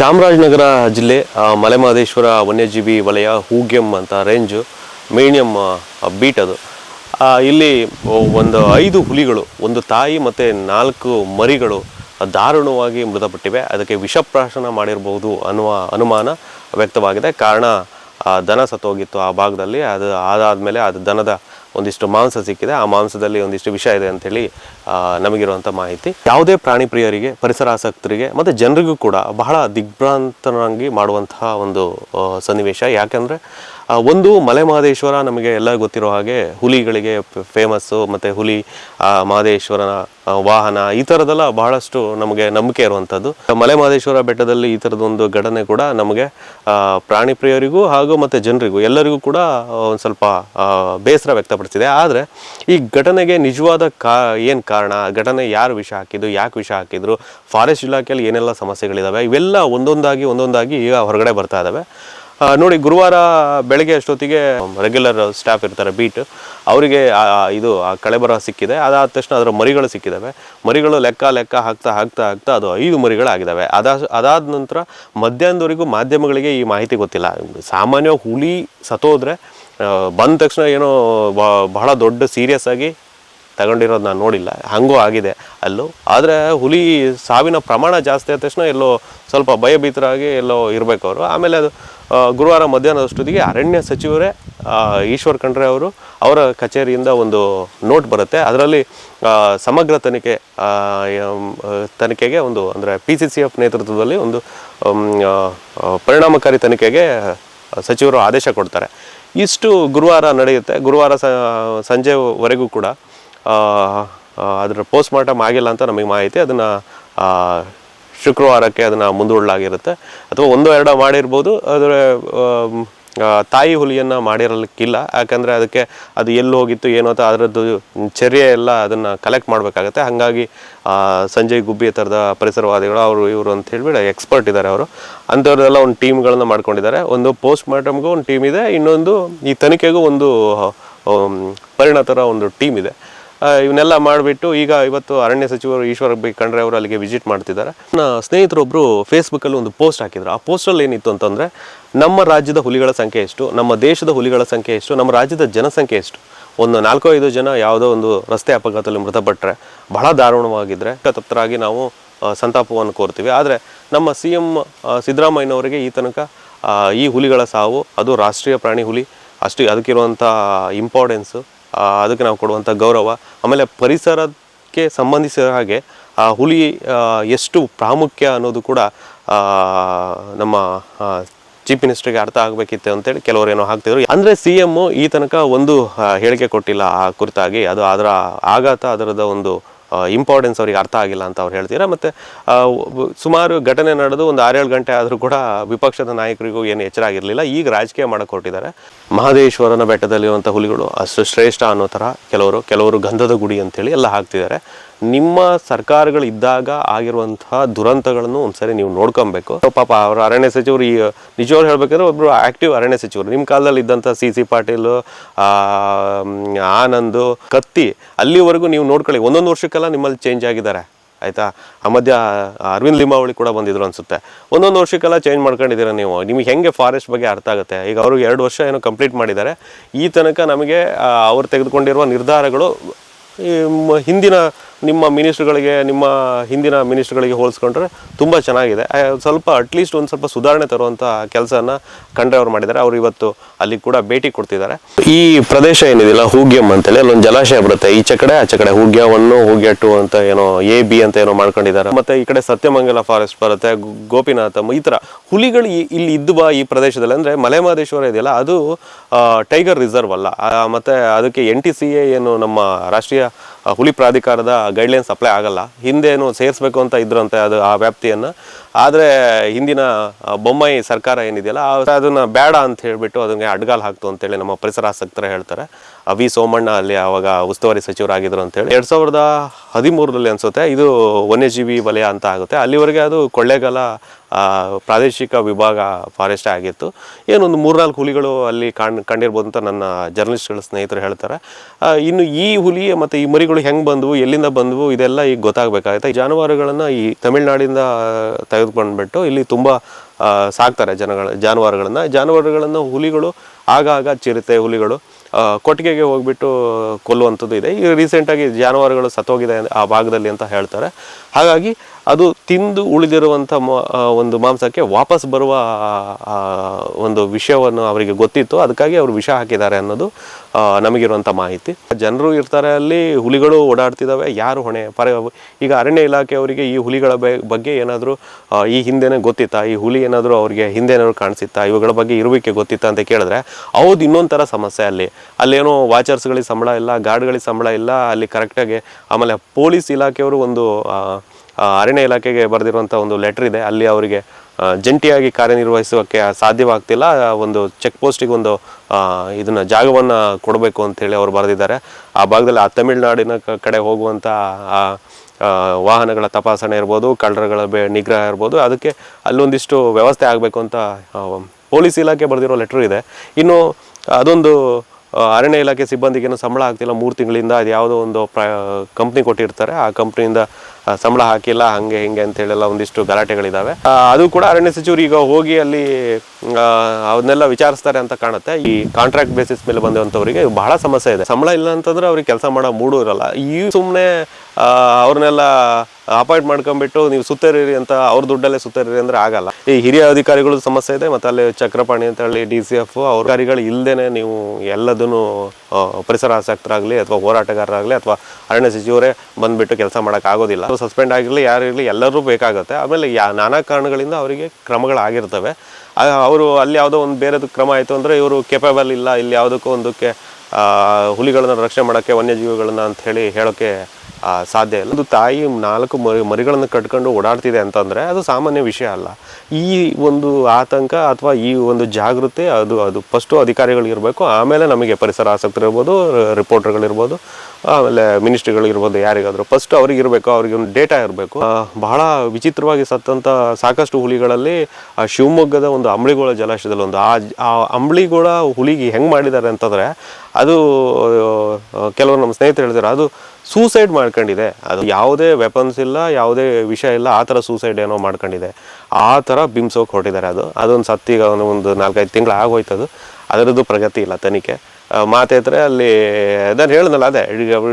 ಚಾಮರಾಜನಗರ ಜಿಲ್ಲೆ ಮಲೆಮಹದೇಶ್ವರ ವನ್ಯಜೀವಿ ವಲಯ ಹೂಗ್ಯಂ ಅಂತ ರೇಂಜು ಮೇಣ್ಯಂ ಬೀಟ್ ಅದು. ಇಲ್ಲಿ ಒಂದು ಐದು ಹುಲಿಗಳು, ಒಂದು ತಾಯಿ ಮತ್ತು ನಾಲ್ಕು ಮರಿಗಳು ದಾರುಣವಾಗಿ ಮೃತಪಟ್ಟಿವೆ. ಅದಕ್ಕೆ ವಿಷಪ್ರಾಶನ ಮಾಡಿರಬಹುದು ಅನ್ನುವ ಅನುಮಾನ ವ್ಯಕ್ತವಾಗಿದೆ. ಕಾರಣ ದನ ಸತ್ತೋಗಿತ್ತು ಆ ಭಾಗದಲ್ಲಿ. ಅದು ಅದಾದಮೇಲೆ ಅದು ದನದ ಒಂದಿಷ್ಟು ಮಾಂಸ ಸಿಕ್ಕಿದೆ. ಆ ಮಾಂಸದಲ್ಲಿ ಒಂದಿಷ್ಟು ವಿಷ ಇದೆ ಅಂತೇಳಿ ನಮಗಿರುವಂಥ ಮಾಹಿತಿ. ಯಾವುದೇ ಪ್ರಾಣಿ ಪ್ರಿಯರಿಗೆ, ಪರಿಸರ ಆಸಕ್ತರಿಗೆ ಮತ್ತು ಜನರಿಗೂ ಕೂಡ ಬಹಳ ದಿಗ್ಭ್ರಾಂತನಾಗಿ ಮಾಡುವಂತಹ ಒಂದು ಸನ್ನಿವೇಶ. ಯಾಕೆಂದರೆ ಒಂದು ಮಲೆ ಮಹದೇಶ್ವರ ನಮಗೆ ಎಲ್ಲ ಗೊತ್ತಿರೋ ಹಾಗೆ ಹುಲಿಗಳಿಗೆ ಫೇಮಸ್ಸು ಮತ್ತು ಹುಲಿ ಮಹದೇಶ್ವರನ ವಾಹನ, ಈ ಥರದೆಲ್ಲ ಬಹಳಷ್ಟು ನಮಗೆ ನಂಬಿಕೆ ಇರುವಂಥದ್ದು. ಮಲೆ ಮಹದೇಶ್ವರ ಬೆಟ್ಟದಲ್ಲಿ ಈ ಥರದೊಂದು ಘಟನೆ ಕೂಡ ನಮಗೆ ಪ್ರಾಣಿ ಪ್ರಿಯರಿಗೂ ಹಾಗೂ ಮತ್ತು ಜನರಿಗೂ ಎಲ್ಲರಿಗೂ ಕೂಡ ಒಂದು ಸ್ವಲ್ಪ ಬೇಸರ ವ್ಯಕ್ತಪಡಿಸಿದೆ. ಆದರೆ ಈ ಘಟನೆಗೆ ನಿಜವಾದ ಕಾ, ಏನು ಕಾರಣ? ಘಟನೆ ಯಾರು ವಿಷ ಹಾಕಿದ್ದು? ಯಾಕೆ ವಿಷ ಹಾಕಿದ್ರು? ಫಾರೆಸ್ಟ್ ಇಲಾಖೆಯಲ್ಲಿ ಏನೆಲ್ಲ ಸಮಸ್ಯೆಗಳಿದ್ದಾವೆ ಇವೆಲ್ಲ ಒಂದೊಂದಾಗಿ ಒಂದೊಂದಾಗಿ ಈಗ ಹೊರಗಡೆ ಬರ್ತಾ ಇದ್ದಾವೆ ನೋಡಿ, ಗುರುವಾರ ಬೆಳಗ್ಗೆ ಅಷ್ಟೊತ್ತಿಗೆ ರೆಗ್ಯುಲರ್ ಸ್ಟಾಫ್ ಇರ್ತಾರೆ ಬೀಟ್ ಅವರಿಗೆ ಇದು ಕಳೆಬರ ಸಿಕ್ಕಿದೆ. ಅದಾದ ತಕ್ಷಣ ಅದರ ಮರಿಗಳು ಸಿಕ್ಕಿದ್ದಾವೆ ಮರಿಗಳು ಲೆಕ್ಕ ಲೆಕ್ಕ ಹಾಕ್ತಾ ಹಾಕ್ತಾ ಹಾಕ್ತಾ ಅದು ಐದು ಮರಿಗಳಾಗಿದ್ದಾವೆ ಅದಾದ ಅದಾದ ನಂತರ ಮಧ್ಯಾಹ್ನದವರೆಗೂ ಮಾಧ್ಯಮಗಳಿಗೆ ಈ ಮಾಹಿತಿ ಗೊತ್ತಿಲ್ಲ. ಸಾಮಾನ್ಯ ಹುಲಿ ಸತ್ತೋದ್ರೆ ಬಂದ ತಕ್ಷಣ ಏನೋ ಬಹಳ ದೊಡ್ಡ ಸೀರಿಯಸ್ ಆಗಿ ತಗೊಂಡಿರೋದು ನಾನು ನೋಡಿಲ್ಲ. ಹಂಗೂ ಆಗಿದೆ ಅಲ್ಲೂ. ಆದರೆ ಹುಲಿ ಸಾವಿನ ಪ್ರಮಾಣ ಜಾಸ್ತಿ ಆದ ತಕ್ಷಣ ಎಲ್ಲೋ ಸ್ವಲ್ಪ ಭಯಭೀತರಾಗಿ ಎಲ್ಲೋ ಇರಬೇಕು ಅವರು. ಆಮೇಲೆ ಅದು ಗುರುವಾರ ಮಧ್ಯಾಹ್ನದಷ್ಟೊತ್ತಿಗೆ ಅರಣ್ಯ ಸಚಿವರೇ ಈಶ್ವರ್ ಖಂಡ್ರೆ ಅವರು ಅವರ ಕಚೇರಿಯಿಂದ ಒಂದು ನೋಟ್ ಬರುತ್ತೆ. ಅದರಲ್ಲಿ ಸಮಗ್ರ ತನಿಖೆ ತನಿಖೆಗೆ ಒಂದು ಅಂದರೆ ಪಿ ಸಿ ಸಿ ಎಫ್ ನೇತೃತ್ವದಲ್ಲಿ ಒಂದು ಪರಿಣಾಮಕಾರಿ ತನಿಖೆಗೆ ಸಚಿವರು ಆದೇಶ ಕೊಡ್ತಾರೆ. ಇಷ್ಟು ಗುರುವಾರ ನಡೆಯುತ್ತೆ. ಗುರುವಾರ ಸಂಜೆವರೆಗೂ ಕೂಡ ಅದರ ಪೋಸ್ಟ್ ಮಾರ್ಟಮ್ ಆಗಿಲ್ಲ ಅಂತ ನಮಗೆ ಮಾಹಿತಿ ಅದನ್ನು ಶುಕ್ರವಾರಕ್ಕೆ ಅದನ್ನು ಮುಂದೂಡಲಾಗಿರುತ್ತೆ. ಅಥವಾ ಒಂದು ಎರಡೋ ಮಾಡಿರ್ಬೋದು ಅದರ ಆಮ್, ಆ, ತಾಯಿ ಹುಲಿಯನ್ನು ಮಾಡಿರಲಿಕ್ಕಿಲ್ಲ. ಯಾಕಂದರೆ ಅದಕ್ಕೆ ಅದು ಎಲ್ಲಿ ಹೋಗಿತ್ತು ಏನೋ ಅಂತ ಅದರದ್ದು ಚರ್ಯೆ ಎಲ್ಲ ಅದನ್ನು ಕಲೆಕ್ಟ್ ಮಾಡಬೇಕಾಗತ್ತೆ. ಹಾಗಾಗಿ ಸಂಜಯ್ ಗುಬ್ಬಿ ಥರದ ಪರಿಸರವಾದಿಗಳು ಅವರು ಇವರು ಅಂತ ಹೇಳಿಬಿಟ್ಟು ಎಕ್ಸ್ಪರ್ಟ್ ಇದ್ದಾರೆ ಅವರು. ಅಂಥವ್ರದ್ದೆಲ್ಲ ಒಂದು ಟೀಮ್ಗಳನ್ನು ಮಾಡ್ಕೊಂಡಿದ್ದಾರೆ. ಒಂದು ಪೋಸ್ಟ್ ಮಾರ್ಟಮ್ಗೂ ಒಂದು ಟೀಮ್ ಇದೆ ಇನ್ನೊಂದು ಈ ತನಿಖೆಗೂ ಒಂದು ಪರಿಣತರ ಒಂದು ಟೀಮ್ ಇದೆ. ಇವನ್ನೆಲ್ಲ ಮಾಡಿಬಿಟ್ಟು ಈಗ ಇವತ್ತು ಅರಣ್ಯ ಸಚಿವರು ಈಶ್ವರ ಬಿ ಖಂಡ್ರೆ ಅವರು ಅಲ್ಲಿಗೆ ವಿಸಿಟ್ ಮಾಡ್ತಿದ್ದಾರೆ. ನನ್ನ ಸ್ನೇಹಿತರೊಬ್ಬರು ಫೇಸ್ಬುಕ್ಕಲ್ಲಿ ಒಂದು ಪೋಸ್ಟ್ ಹಾಕಿದ್ರು. ಆ ಪೋಸ್ಟಲ್ಲಿ ಏನಿತ್ತು ಅಂತಂದರೆ, ನಮ್ಮ ರಾಜ್ಯದ ಹುಲಿಗಳ ಸಂಖ್ಯೆ ಎಷ್ಟು, ನಮ್ಮ ದೇಶದ ಹುಲಿಗಳ ಸಂಖ್ಯೆ ಎಷ್ಟು, ನಮ್ಮ ರಾಜ್ಯದ ಜನಸಂಖ್ಯೆ ಎಷ್ಟು? ಒಂದು ನಾಲ್ಕು ಐದು ಜನ ಯಾವುದೋ ಒಂದು ರಸ್ತೆ ಅಪಘಾತದಲ್ಲಿ ಮೃತಪಟ್ಟರೆ ಬಹಳ ದಾರುಣವಾಗಿದ್ದರೆ ತಪ್ತರಾಗಿ ನಾವು ಸಂತಾಪವನ್ನು ಕೋರ್ತೀವಿ. ಆದರೆ ನಮ್ಮ ಸಿ ಎಂ ಸಿದ್ದರಾಮಯ್ಯನವರಿಗೆ ಈ ತನಕ ಈ ಹುಲಿಗಳ ಸಾವು, ಅದು ರಾಷ್ಟ್ರೀಯ ಪ್ರಾಣಿ ಹುಲಿ, ಅಷ್ಟು ಅದಕ್ಕಿರುವಂಥ ಇಂಪಾರ್ಟೆನ್ಸು ಅದಕ್ಕೆ ನಾವು ಕೊಡುವಂಥ ಗೌರವ. ಆಮೇಲೆ ಪರಿಸರಕ್ಕೆ ಸಂಬಂಧಿಸಿದ ಹಾಗೆ, ಆ, ಹುಲಿ ಎಷ್ಟು ಪ್ರಾಮುಖ್ಯ ಅನ್ನೋದು ಕೂಡ ನಮ್ಮ ಚೀಫ್ ಮಿನಿಸ್ಟರ್ಗೆ ಅರ್ಥ ಆಗಬೇಕಿತ್ತು ಅಂತೇಳಿ ಕೆಲವರು ಏನೋ ಹಾಕ್ತಿದ್ರು. ಅಂದರೆ ಸಿ ಎಮ್ಮು ಈ ತನಕ ಒಂದು ಹೇಳಿಕೆ ಕೊಟ್ಟಿಲ್ಲ ಆ ಕುರಿತಾಗಿ. ಅದು ಅದರ ಆಘಾತ ಅದರದ ಒಂದು ಇಂಪಾರ್ಟೆನ್ಸ್ ಅವರಿಗೆ ಅರ್ಥ ಆಗಿಲ್ಲ ಅಂತ ಅವ್ರು ಹೇಳ್ತೀರಾ? ಮತ್ತು ಸುಮಾರು ಘಟನೆ ನಡೆದು ಒಂದು ಆರೇಳು ಗಂಟೆ ಆದರೂ ಕೂಡ ವಿಪಕ್ಷದ ನಾಯಕರಿಗೂ ಏನು ಎಚ್ಚರ ಆಗಿರಲಿಲ್ಲ. ಈಗ ರಾಜಕೀಯ ಮಾಡಕ್ಕೆ ಹೊರಟಿದ್ದಾರೆ ಮಹದೇಶ್ವರನ ಬೆಟ್ಟದಲ್ಲಿರುವಂಥ ಹುಲಿಗಳು ಅಷ್ಟು ಶ್ರೇಷ್ಠ ಅನ್ನೋ ಥರ ಕೆಲವರು ಕೆಲವರು ಗಂಧದ ಗುಡಿ ಅಂತೇಳಿ ಎಲ್ಲ ಹಾಕ್ತಿದ್ದಾರೆ. ನಿಮ್ಮ ಸರ್ಕಾರಗಳು ಇದ್ದಾಗ ಆಗಿರುವಂತಹ ದುರಂತಗಳನ್ನು ಒಂದ್ಸರಿ ನೀವು ನೋಡ್ಕೊಬೇಕು. ಪಾಪ ಅವರ ಅರಣ್ಯ ಸಚಿವರು ಈ, ನಿಜವಾಗ್ಲೂ ಹೇಳ್ಬೇಕಂದ್ರೆ ಒಬ್ರು ಆಕ್ಟಿವ್ ಅರಣ್ಯ ಸಚಿವರು. ನಿಮ್ಮ ಕಾಲದಲ್ಲಿ ಇದ್ದಂಥ ಸಿ ಸಿ ಪಾಟೀಲ್ ಆನಂದ್, ಕತ್ತಿ, ಅಲ್ಲಿವರೆಗೂ ನೀವು ನೋಡ್ಕೊಳ್ಳಿ. ಒಂದೊಂದು ವರ್ಷಕ್ಕೆಲ್ಲ ನಿಮ್ಮಲ್ಲಿ ಚೇಂಜ್ ಆಗಿದ್ದಾರೆ. ಆಯಿತಾ? ಆ ಮಧ್ಯ ಅರವಿಂದ್ ಲಿಂಬಾವಳಿ ಕೂಡ ಬಂದಿದ್ರು ಅನ್ಸುತ್ತೆ. ಒಂದೊಂದು ವರ್ಷಕ್ಕೆಲ್ಲ ಚೇಂಜ್ ಮಾಡ್ಕೊಂಡಿದ್ದೀರಾ ನೀವು? ನಿಮಗೆ ಹೆಂಗೆ ಫಾರೆಸ್ಟ್ ಬಗ್ಗೆ ಅರ್ಥ ಆಗುತ್ತೆ? ಈಗ ಅವರು ಎರಡು ವರ್ಷ ಏನೋ ಕಂಪ್ಲೀಟ್ ಮಾಡಿದ್ದಾರೆ. ಈ ತನಕ ನಮಗೆ ಅವ್ರು ತೆಗೆದುಕೊಂಡಿರುವ ನಿರ್ಧಾರಗಳು, ಈ ಹಿಂದಿನ ನಿಮ್ಮ ಮಿನಿಸ್ಟ್ರುಗಳಿಗೆ, ನಿಮ್ಮ ಹಿಂದಿನ ಮಿನಿಸ್ಟ್ರ್ಗಳಿಗೆ ಹೋಲಿಸ್ಕೊಂಡ್ರೆ ತುಂಬ ಚೆನ್ನಾಗಿದೆ. ಸ್ವಲ್ಪ ಅಟ್ಲೀಸ್ಟ್ ಒಂದು ಸ್ವಲ್ಪ ಸುಧಾರಣೆ ತರುವಂಥ ಕೆಲಸನ ಕಂಡ್ರೆ ಅವ್ರು ಮಾಡಿದ್ದಾರೆ. ಅವರು ಇವತ್ತು ಅಲ್ಲಿ ಕೂಡ ಭೇಟಿ ಕೊಡ್ತಿದ್ದಾರೆ. ಈ ಪ್ರದೇಶ ಏನಿದೆಯಲ್ಲ ಹೂಗ್ಯಮ್ ಅಂತೇಳಿ, ಅಲ್ಲೊಂದು ಜಲಾಶಯ ಬರುತ್ತೆ. ಈಚೆ ಕಡೆ ಆಚೆ ಕಡೆ ಹೂಗ್ಯ ಒನ್ನು ಹೂಗ್ಯ ಟು ಅಂತ ಏನೋ ಎ ಬಿ ಅಂತ ಏನೋ ಮಾಡ್ಕೊಂಡಿದ್ದಾರೆ. ಮತ್ತೆ ಈ ಕಡೆ ಸತ್ಯಮಂಗಲ ಫಾರೆಸ್ಟ್ ಬರುತ್ತೆ ಗೋಪಿನಾಥಮ್ ಗೋಪಿನಾಥ, ಈ ಥರ ಹುಲಿಗಳು ಇಲ್ಲಿ ಇದ್ದುವ ಈ ಪ್ರದೇಶದಲ್ಲಿ. ಅಂದರೆ ಮಲೆಮಹದೇಶ್ವರ ಇದೆಯಲ್ಲ, ಅದು ಟೈಗರ್ ರಿಸರ್ವ್ ಅಲ್ಲ. ಮತ್ತೆ ಅದಕ್ಕೆ ಎನ್ ಟಿ ಸಿ ಎ ಏನು ನಮ್ಮ ರಾಷ್ಟ್ರೀಯ ಹುಲಿ ಪ್ರಾಧಿಕಾರದ ಗೈಡ್ಲೈನ್ಸ್ ಅಪ್ಲೈ ಆಗಲ್ಲ. ಹಿಂದೇನು ಸೇರಿಸಬೇಕು ಅಂತ ಇದ್ರಂತೆ ಅದು ಆ ವ್ಯಾಪ್ತಿಯನ್ನು. ಆದರೆ ಹಿಂದಿನ ಬೊಮ್ಮಾಯಿ ಸರ್ಕಾರ ಏನಿದೆಯಲ್ಲ ಅದನ್ನು ಬೇಡ ಅಂತ ಹೇಳಿಬಿಟ್ಟು ಅದಕ್ಕೆ ಅಡ್ಗಾಲ್ ಹಾಕ್ತು ಅಂತೇಳಿ ನಮ್ಮ ಪರಿಸರ ಪರಿಸರಾಸಕ್ತರು ಹೇಳ್ತಾರೆ. ವಿ ಸೋಮಣ್ಣ ಅಲ್ಲಿ ಆವಾಗ ಉಸ್ತುವಾರಿ ಸಚಿವರಾಗಿದ್ದರು ಅಂತೇಳಿ. ಎರಡು ಸಾವಿರದ ಹದಿಮೂರರಲ್ಲಿ ಅನ್ಸುತ್ತೆ, ಇದು ವನ್ಯಜೀವಿ ವಲಯ ಅಂತ ಆಗುತ್ತೆ. ಅಲ್ಲಿವರೆಗೆ ಅದು ಕೊಳ್ಳೇಗಾಲ ಪ್ರಾದೇಶಿಕ ವಿಭಾಗ ಫಾರೆಸ್ಟ್ ಆಗಿತ್ತು. ಏನೊಂದು ಮೂರ್ನಾಲ್ಕು ಹುಲಿಗಳು ಅಲ್ಲಿ ಕಾಣ್ ಕಂಡಿರ್ಬೋದು ಅಂತ ನನ್ನ ಜರ್ನಲಿಸ್ಟ್ಗಳ ಸ್ನೇಹಿತರು ಹೇಳ್ತಾರೆ. ಇನ್ನು ಈ ಹುಲಿ ಮತ್ತು ಈ ಮರಿಗಳು ಹೆಂಗೆ ಬಂದವು, ಎಲ್ಲಿಂದ ಬಂದವು, ಇದೆಲ್ಲ ಈಗ ಗೊತ್ತಾಗಬೇಕಾಗುತ್ತೆ. ಈ ಜಾನುವಾರುಗಳನ್ನು ಈ ತಮಿಳ್ನಾಡಿಂದ ತೆಗೆದುಕೊಂಡ್ಬಿಟ್ಟು ಇಲ್ಲಿ ತುಂಬ ಸಾಕ್ತಾರೆ ಜನಗಳ, ಜಾನುವಾರುಗಳನ್ನು. ಜಾನುವಾರುಗಳನ್ನು ಹುಲಿಗಳು ಆಗಾಗ ಚಿರತೆ ಹುಲಿಗಳು ಕೊಟ್ಟಿಗೆಗೆ ಹೋಗ್ಬಿಟ್ಟು ಕೊಲ್ಲುವಂಥದ್ದು ಇದೆ. ಈಗ ರೀಸೆಂಟಾಗಿ ಜಾನುವಾರುಗಳು ಸತ್ತೋಗಿದೆ ಆ ಭಾಗದಲ್ಲಿ ಅಂತ ಹೇಳ್ತಾರೆ. ಹಾಗಾಗಿ ಅದು ತಿಂದು ಉಳಿದಿರುವಂಥ ಒಂದು ಮಾಂಸಕ್ಕೆ ವಾಪಸ್ ಬರುವ ಒಂದು ವಿಷಯವನ್ನು ಅವರಿಗೆ ಗೊತ್ತಿತ್ತು. ಅದಕ್ಕಾಗಿ ಅವರು ವಿಷ ಹಾಕಿದ್ದಾರೆ ಅನ್ನೋದು ನಮಗಿರುವಂಥ ಮಾಹಿತಿ. ಜನರು ಇರ್ತಾರೆ ಅಲ್ಲಿ, ಹುಲಿಗಳು ಓಡಾಡ್ತಿದ್ದಾವೆ, ಯಾರು ಹೊಣೆ? ಪರ, ಈಗ ಅರಣ್ಯ ಇಲಾಖೆಯವರಿಗೆ ಈ ಹುಲಿಗಳ ಬಗ್ಗೆ ಏನಾದರೂ ಈ ಹಿಂದೆನೇ ಗೊತ್ತಿತ್ತಾ? ಈ ಹುಲಿ ಏನಾದರೂ ಅವರಿಗೆ ಹಿಂದೆ ಏನಾದರೂ ಕಾಣಿಸಿತ್ತಾ? ಇವುಗಳ ಬಗ್ಗೆ ಇರುವಿಕೆ ಗೊತ್ತಿತ್ತಾ ಅಂತ ಕೇಳಿದ್ರೆ, ಹೌದು, ಇನ್ನೊಂಥರ ಸಮಸ್ಯೆ ಅಲ್ಲಿ. ಅಲ್ಲೇನೋ ವಾಚರ್ಸ್ಗಳಿಗೆ ಸಂಬಳ ಇಲ್ಲ ಗಾರ್ಡ್ಗಳಿಗೆ ಸಂಬಳ ಇಲ್ಲ, ಅಲ್ಲಿ ಕರೆಕ್ಟಾಗಿ ಆಮೇಲೆ ಪೊಲೀಸ್ ಇಲಾಖೆಯವರು ಒಂದು ಅರಣ್ಯ ಇಲಾಖೆಗೆ ಬರೆದಿರುವಂಥ ಒಂದು ಲೆಟರ್ ಇದೆ. ಅಲ್ಲಿ ಅವರಿಗೆ ಜಂಟಿಯಾಗಿ ಕಾರ್ಯನಿರ್ವಹಿಸೋಕ್ಕೆ ಸಾಧ್ಯವಾಗ್ತಿಲ್ಲ. ಒಂದು ಚೆಕ್ ಪೋಸ್ಟಿಗೆ ಒಂದು ಇದನ್ನು ಜಾಗವನ್ನು ಕೊಡಬೇಕು ಅಂತೇಳಿ ಅವರು ಬರೆದಿದ್ದಾರೆ. ಆ ಭಾಗದಲ್ಲಿ ಆ ತಮಿಳುನಾಡಿನ ಕಡೆ ಹೋಗುವಂಥ ವಾಹನಗಳ ತಪಾಸಣೆ ಇರ್ಬೋದು, ಕಳ್ಳರಗಳ ಬೆ, ನಿಗ್ರಹ ಇರ್ಬೋದು. ಅದಕ್ಕೆ ಅಲ್ಲೊಂದಿಷ್ಟು ವ್ಯವಸ್ಥೆ ಆಗಬೇಕು ಅಂತ ಪೊಲೀಸ್ ಇಲಾಖೆ ಬರೆದಿರೋ ಲೆಟ್ರ್ ಇದೆ. ಇನ್ನು ಅದೊಂದು ಅರಣ್ಯ ಇಲಾಖೆ ಸಿಬ್ಬಂದಿಗೇನು ಸಂಬಳ ಆಗ್ತಿಲ್ಲ ಮೂರು ತಿಂಗಳಿಂದ ಅದು ಯಾವುದೋ ಒಂದು ಪ್ರ ಕಂಪ್ನಿ ಕೊಟ್ಟಿರ್ತಾರೆ. ಆ ಕಂಪ್ನಿಯಿಂದ ಸಂಬಳ ಹಾಕಿಲ್ಲ, ಹಾಗೆ ಹಿಂಗೆ ಅಂತೇಳೆಲ್ಲ ಒಂದಿಷ್ಟು ಗಲಾಟೆಗಳಿದ್ದಾವೆ ಅದು ಕೂಡ ಅರಣ್ಯ ಸಚಿವರು ಈಗ ಹೋಗಿ ಅಲ್ಲಿ ಅವನ್ನೆಲ್ಲ ವಿಚಾರಿಸ್ತಾರೆ ಅಂತ ಕಾಣುತ್ತೆ. ಈ ಕಾಂಟ್ರಾಕ್ಟ್ ಬೇಸಿಸ್ ಮೇಲೆ ಬಂದಂಥವರಿಗೆ ಬಹಳ ಸಮಸ್ಯೆ ಇದೆ. ಸಂಬಳ ಇಲ್ಲ ಅಂತಂದ್ರೆ ಅವ್ರಿಗೆ ಕೆಲಸ ಮಾಡೋ ಮೂಡು ಇರಲ್ಲ. ಈ ಸುಮ್ಮನೆ ಅವ್ರನ್ನೆಲ್ಲ ಅಪಾಯಿಂಟ್ ಮಾಡ್ಕೊಂಡ್ಬಿಟ್ಟು ನೀವು ಸುತ್ತರಿರಿ ಅಂತ ಅವ್ರ ದುಡ್ಡಲ್ಲೇ ಸುತ್ತರಿರಿ ಅಂದ್ರೆ ಆಗಲ್ಲ. ಈ ಹಿರಿಯ ಅಧಿಕಾರಿಗಳು ಸಮಸ್ಯೆ ಇದೆ, ಮತ್ತೆ ಅಲ್ಲಿ ಚಕ್ರಪಾಣಿ ಅಂತ ಹೇಳಿ ಡಿ ಸಿ ಎಫ್ ಅವ್ರ ಅಧಿಕಾರಿಗಳು ಇಲ್ಲದೇನೆ ನೀವು ಎಲ್ಲದನ್ನು ಪರಿಸರ ಆಸಕ್ತರಾಗಲಿ ಅಥವಾ ಹೋರಾಟಗಾರರಾಗಲಿ ಅಥವಾ ಅರಣ್ಯ ಸಚಿವರೇ ಬಂದ್ಬಿಟ್ಟು ಕೆಲಸ ಮಾಡೋಕ್ಕಾಗೋದಿಲ್ಲ ಸಸ್ಪೆಂಡ್ ಆಗಿರಲಿ ಯಾರಿರಲಿ ಎಲ್ಲರೂ ಬೇಕಾಗುತ್ತೆ. ಆಮೇಲೆ ಯಾ, ನಾನಾ ಕಾರಣಗಳಿಂದ ಅವರಿಗೆ ಕ್ರಮಗಳು ಆಗಿರ್ತವೆ ಅವರು ಅಲ್ಲಿ ಯಾವುದೋ ಒಂದು ಬೇರೆದು ಕ್ರಮ ಆಯಿತು ಅಂದರೆ ಇವರು ಕೆಪೇಬಲ್ ಇಲ್ಲ, ಇಲ್ಲಿ ಯಾವುದಕ್ಕೂ ಒಂದಕ್ಕೆ ಹುಲಿಗಳನ್ನು ರಕ್ಷಣೆ ಮಾಡೋಕ್ಕೆ ವನ್ಯಜೀವಿಗಳನ್ನ ಅಂತ ಹೇಳಿ ಹೇಳೋಕ್ಕೆ ಸಾಧ್ಯ ಇಲ್ಲ. ಅದು ತಾಯಿ ನಾಲ್ಕು ಮರಿ, ಮರಿಗಳನ್ನು ಕಟ್ಕೊಂಡು ಓಡಾಡ್ತಿದೆ ಅಂತಂದರೆ ಅದು ಸಾಮಾನ್ಯ ವಿಷಯ ಅಲ್ಲ. ಈ ಒಂದು ಆತಂಕ ಅಥವಾ ಈ ಒಂದು ಜಾಗೃತಿ ಅದು ಅದು ಫಸ್ಟು ಅಧಿಕಾರಿಗಳಿರಬೇಕು, ಆಮೇಲೆ ನಮಗೆ ಪರಿಸರ ಆಸಕ್ತರಿರ್ಬೋದು ರಿಪೋರ್ಟರ್ಗಳಿರ್ಬೋದು ಆಮೇಲೆ ಮಿನಿಸ್ಟ್ರಿಗಳಿರ್ಬೋದು, ಯಾರಿಗಾದರೂ. ಫಸ್ಟ್ ಅವ್ರಿಗೆ ಇರಬೇಕು ಅವ್ರಿಗೆ ಒಂದು ಡೇಟಾ ಇರಬೇಕು ಬಹಳ ವಿಚಿತ್ರವಾಗಿ ಸತ್ತಂಥ ಸಾಕಷ್ಟು ಹುಲಿಗಳಲ್ಲಿ, ಆ, ಶಿವಮೊಗ್ಗದ ಒಂದು ಅಂಬಳಿಗೋಳ ಜಲಾಶಯದಲ್ಲಿ ಒಂದು, ಆ ಅಂಬಳಿಗೋಳ ಹುಲಿಗೆ ಹೆಂಗೆ ಮಾಡಿದ್ದಾರೆ ಅಂತಂದರೆ, ಅದು ಕೆಲವರು ನಮ್ಮ ಸ್ನೇಹಿತರು ಹೇಳ್ತಾರೆ ಅದು ಸೂಸೈಡ್ ಮಾಡ್ಕೊಂಡಿದೆ. ಅದು ಯಾವುದೇ ವೆಪನ್ಸ್ ಇಲ್ಲ, ಯಾವುದೇ ವಿಷಯ ಇಲ್ಲ, ಆ ಥರ ಸೂಸೈಡ್ ಏನೋ ಮಾಡ್ಕೊಂಡಿದೆ. ಆ ಥರ ಬಿಂಬಿಸೋಕೆ ಹೊರಟಿದ್ದಾರೆ ಅದು. ಅದೊಂದು ಸತ್ತಿಗೆ ಒಂದು ನಾಲ್ಕೈದು ತಿಂಗಳು ಆಗೋಯ್ತು ಅದು ಅದರದ್ದು ಪ್ರಗತಿ ಇಲ್ಲ ತನಿಖೆ. ಮಾತೈತ್ರೆ ಅಲ್ಲಿ ನಾನು ಹೇಳಿದ್ನಲ್ಲ ಅದೇ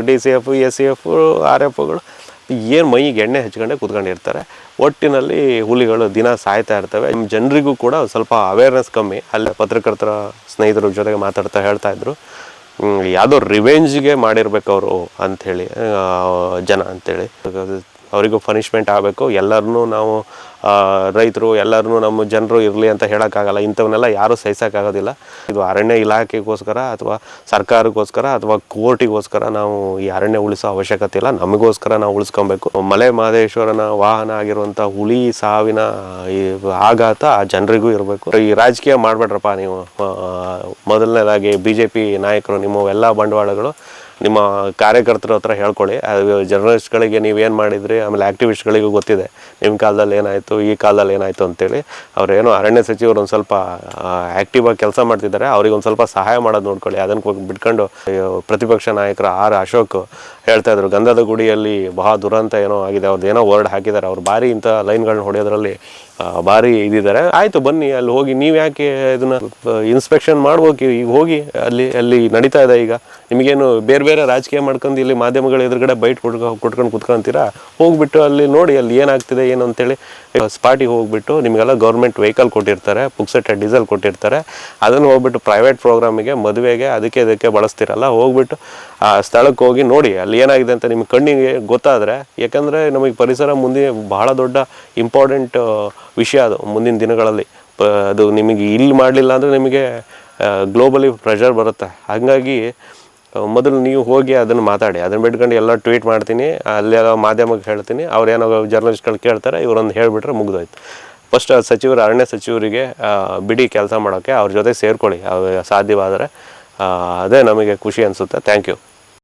D C F S C F R ಎಫ್ಗಳು ಏನು ಮೈಗೆ ಎಣ್ಣೆ ಹಚ್ಕೊಂಡೆ ಕೂತ್ಕೊಂಡಿರ್ತಾರೆ ಒಟ್ಟಿನಲ್ಲಿ ಹುಲಿಗಳು ದಿನ ಸಾಯ್ತಾ ಇರ್ತವೆ. ನಮ್ಮ ಜನರಿಗೂ ಕೂಡ ಸ್ವಲ್ಪ ಅವೇರ್ನೆಸ್ ಕಮ್ಮಿ. ಅಲ್ಲಿ ಪತ್ರಕರ್ತರ ಸ್ನೇಹಿತರ ಜೊತೆಗೆ ಮಾತಾಡ್ತಾ ಹೇಳ್ತಾ ಇದ್ರು. ಯಾವುದೋ ರಿವೆಂಜ್ಗೆ ಮಾಡಿರ್ಬೇಕು ಅವರು ಅಂಥೇಳಿ ಜನ ಅಂಥೇಳಿ ಅವರಿಗೂ ಪನಿಷ್ಮೆಂಟ್ ಆಗಬೇಕು. ಎಲ್ಲರನ್ನೂ ನಾವು ರೈತರು, ಎಲ್ಲರನ್ನೂ ನಮ್ಮ ಜನರು ಇರಲಿ ಅಂತ ಹೇಳೋಕ್ಕಾಗಲ್ಲ. ಇಂಥವನ್ನೆಲ್ಲ ಯಾರೂ ಸಹಿಸೋಕ್ಕಾಗೋದಿಲ್ಲ. ಇದು ಅರಣ್ಯ ಇಲಾಖೆಗೋಸ್ಕರ ಅಥವಾ ಸರ್ಕಾರಕ್ಕೋಸ್ಕರ ಅಥವಾ ಕೋರ್ಟಿಗೋಸ್ಕರ ನಾವು ಈ ಅರಣ್ಯ ಉಳಿಸೋ ಅವಶ್ಯಕತೆ ಇಲ್ಲ. ನಮಗೋಸ್ಕರ ನಾವು ಉಳಿಸ್ಕೊಬೇಕು. ಮಲೆ ಮಹದೇಶ್ವರನ ವಾಹನ ಆಗಿರುವಂಥ ಹುಲಿ ಸಾವಿನ ಈ ಆಘಾತ ಆ ಜನರಿಗೂ ಇರಬೇಕು. ಈ ರಾಜಕೀಯ ಮಾಡಬೇಡ್ರಪ್ಪ ನೀವು. ಮೊದಲನೇದಾಗಿ ಬಿ ಜೆ ಪಿ ನಾಯಕರು, ನಿಮ್ಮ ಎಲ್ಲ ಬಂಡವಾಳಗಳು ನಿಮ್ಮ ಕಾರ್ಯಕರ್ತರ ಹತ್ರ ಹೇಳ್ಕೊಳ್ಳಿ. ಜರ್ನಲಿಸ್ಟ್ಗಳಿಗೆ ನೀವೇನು ಮಾಡಿದ್ರಿ, ಆಮೇಲೆ ಆ್ಯಕ್ಟಿವಿಸ್ಟ್ಗಳಿಗೂ ಗೊತ್ತಿದೆ. ನಿಮ್ಮ ಕಾಲದಲ್ಲಿ ಏನಾಯಿತು, ಈ ಕಾಲದಲ್ಲಿ ಏನಾಯಿತು ಅಂತೇಳಿ. ಅವರೇನೋ ಅರಣ್ಯ ಸಚಿವರು ಒಂದು ಸ್ವಲ್ಪ ಆ್ಯಕ್ಟಿವ್ ಆಗಿ ಕೆಲಸ ಮಾಡ್ತಿದ್ದಾರೆ. ಅವ್ರಿಗೆ ಒಂದು ಸ್ವಲ್ಪ ಸಹಾಯ ಮಾಡೋದು ನೋಡ್ಕೊಳ್ಳಿ. ಅದನ್ನು ಬಿಟ್ಕೊಂಡು ಪ್ರತಿಪಕ್ಷ ನಾಯಕರು ಆರ್ ಅಶೋಕ್ ಹೇಳ್ತಾ ಇದ್ರು. ಗಂಧದ ಗುಡಿಯಲ್ಲಿ ಬಹಳ ದುರಂತ ಏನೋ ಆಗಿದೆ. ಅವ್ರದ್ದು ಏನೋ ವರ್ಡ್ ಹಾಕಿದ್ದಾರೆ. ಅವ್ರು ಭಾರಿ ಇಂಥ ಲೈನ್ಗಳನ್ನ ಹೊಡೆಯೋದ್ರಲ್ಲಿ ಭಾರಿ ಇದಿದ್ದಾರೆ. ಆಯಿತು, ಬನ್ನಿ, ಅಲ್ಲಿ ಹೋಗಿ ನೀವು ಯಾಕೆ ಇದನ್ನ ಇನ್ಸ್ಪೆಕ್ಷನ್ ಮಾಡ್ಬೇಕು? ಈಗ ಹೋಗಿ, ಅಲ್ಲಿ ಅಲ್ಲಿ ನಡೀತಾ ಇದೆ ಈಗ. ನಿಮಗೇನು ಬೇರೆ ಬೇರೆ ರಾಜಕೀಯ ಮಾಡ್ಕೊಂಡು ಇಲ್ಲಿ ಮಾಧ್ಯಮಗಳ ಎದುರುಗಡೆ ಬೈಟ್ ಕೊಟ್ಕೊ, ಕೊಟ್ಕೊಂಡು ಕುತ್ಕೊಂತೀರಾ? ಹೋಗ್ಬಿಟ್ಟು ಅಲ್ಲಿ ನೋಡಿ, ಅಲ್ಲಿ ಏನಾಗ್ತಿದೆ, ಏನು ಅಂತೇಳಿ. ಸ್ಪಾಟಿಗೆ ಹೋಗ್ಬಿಟ್ಟು, ನಿಮಗೆಲ್ಲ ಗೌರ್ಮೆಂಟ್ ವೆಹಿಕಲ್ ಕೊಟ್ಟಿರ್ತಾರೆ ಪುಕ್ಸೆಟ್ ಡೀಸೆಲ್ ಕೊಟ್ಟಿರ್ತಾರೆ. ಅದನ್ನು ಹೋಗ್ಬಿಟ್ಟು ಪ್ರೈವೇಟ್ ಪ್ರೋಗ್ರಾಮಿಗೆ ಮದುವೆಗೆ, ಅದಕ್ಕೆ ಅದಕ್ಕೆ ಬಳಸ್ತೀರಲ್ಲ? ಹೋಗ್ಬಿಟ್ಟು, ಆ, ಸ್ಥಳಕ್ಕೆ ಹೋಗಿ ನೋಡಿ, ಅಲ್ಲಿ ಏನಾಗಿದೆ ಅಂತ ನಿಮ್ಮ ಕಣ್ಣಿಗೆ ಗೊತ್ತಾದರೆ. ಯಾಕಂದರೆ, ನಮಗೆ ಪರಿಸರ ಮುಂದೆ ಬಹಳ ದೊಡ್ಡ ಇಂಪಾರ್ಟೆಂಟ್ ವಿಷಯ ಅದು. ಮುಂದಿನ ದಿನಗಳಲ್ಲಿ ಅದು ನಿಮಗೆ ಇಲ್ಲಿ ಮಾಡಲಿಲ್ಲ ಅಂದರೆ ನಿಮಗೆ ಗ್ಲೋಬಲಿ ಪ್ರೆಷರ್ ಬರುತ್ತೆ. ಹಾಗಾಗಿ ಮೊದಲು ನೀವು ಹೋಗಿ ಅದನ್ನು ಮಾತಾಡಿ. ಅದನ್ನು ಬಿಟ್ಕೊಂಡು ಎಲ್ಲ ಟ್ವೀಟ್ ಮಾಡ್ತೀನಿ ಅಲ್ಲೆಲ್ಲ ಮಾಧ್ಯಮಕ್ಕೆ ಹೇಳ್ತೀನಿ. ಅವ್ರು ಏನೋ ಜರ್ನಲಿಸ್ಟ್ಗಳು ಕೇಳ್ತಾರೆ, ಇವರೊಂದು ಹೇಳಿಬಿಟ್ರೆ ಮುಗಿದೋಯ್ತು. ಫಸ್ಟ್ ಸಚಿವರು, ಅರಣ್ಯ ಸಚಿವರಿಗೆ ಬಿಡಿ ಕೆಲಸ ಮಾಡೋಕ್ಕೆ ಅವ್ರ ಜೊತೆ ಸೇರ್ಕೊಳ್ಳಿ. ಸಾಧ್ಯವಾದರೆ ಅದೇ ನಮಗೆ ಖುಷಿ ಅನಿಸುತ್ತೆ. Thank you